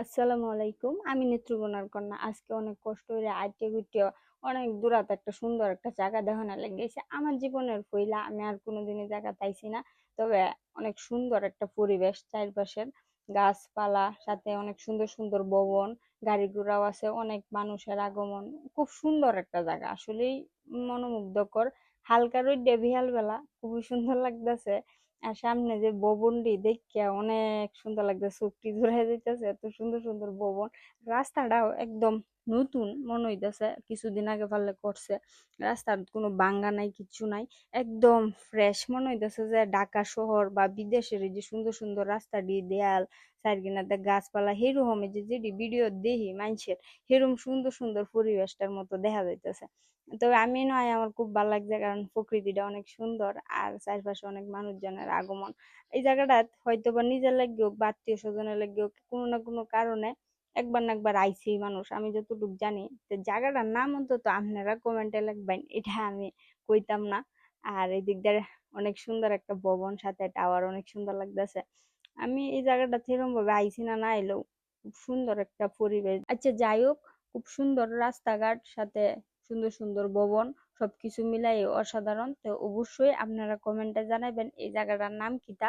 আসসালামু আলাইকুম। আমি নেত্রকোনার কন্যা। আজকে অনেক কষ্ট করে আইটে গুটিয়ে অনেক দূরাত একটা সুন্দর একটা জায়গা দেখানো লেগেছে। আমার জীবনের পইলা আমি আর কোনোদিনই জায়গা পাইছি না। তবে অনেক সুন্দর একটা পরিবেশ চারপাশের গাছপালা, সাথে অনেক সুন্দর সুন্দর ভবন, গাড়ি ঘোড়াও আছে, অনেক মানুষের আগমন। খুব সুন্দর একটা জায়গা। আসলেই মনোমুগ্ধকর। হালকা রোদ্রে বিহাল বেলা খুবই সুন্দর লাগতেছে। আর সামনে যে ভবনটি দেখিয়া অনেক সুন্দর লাগতেছে, চোখটি জুড়াই যাইতেছে, এত সুন্দর সুন্দর ভবন। রাস্তাটাও একদম নতুন মনে হইতেছে, কিছুদিন আগে পারলে করছে। রাস্তার কোনো বাঙ্গা নাই, কিছু নাই, একদম ফ্রেশ মনে হইতেছে যে ঢাকা শহর বা বিদেশের যে সুন্দর সুন্দর রাস্তা রাস্তাটি, দেয়াল, চারকিনাতে গাছপালা এই যে যেটি ভিডিও দেখি মানুষের সেরকম সুন্দর সুন্দর পরিবেশটার মতো দেখা যাইতেছে। তবে আমি নয়, আমার খুব ভালো লাগছে কারণ প্রকৃতিটা অনেক সুন্দর। আর চারপাশে অনেক মানুষজনের আগমন। এই জায়গাটা হয়তো বা নিজের লাগি হোক বা আত্মীয় স্বজনের লাগি হোক কোনো না কোনো কারণে একবার না একবার আইছেই মানুষ। আমি যতটুকু জানি তো জায়গাটার নাম অন্তত আপনারা কমেন্টে লিখবেন, এটা আমি কইতাম না। আর এই দিক দিয়ে অনেক সুন্দর একটা ভবন, সাথে টাওয়ার অনেক সুন্দর লাগতেছে। আমি এই জায়গাটা সেরকম ভাবে আইছি না না এলেও খুব সুন্দর একটা পরিবেশ। আচ্ছা যাই হোক, খুব সুন্দর রাস্তাঘাট, সাথে সুন্দর সুন্দর ভবন সবকিছু মিলাই অসাধারণ। তো অবশ্যই আপনারা কমেন্টে জানাবেন এই জায়গাটার নাম কিটা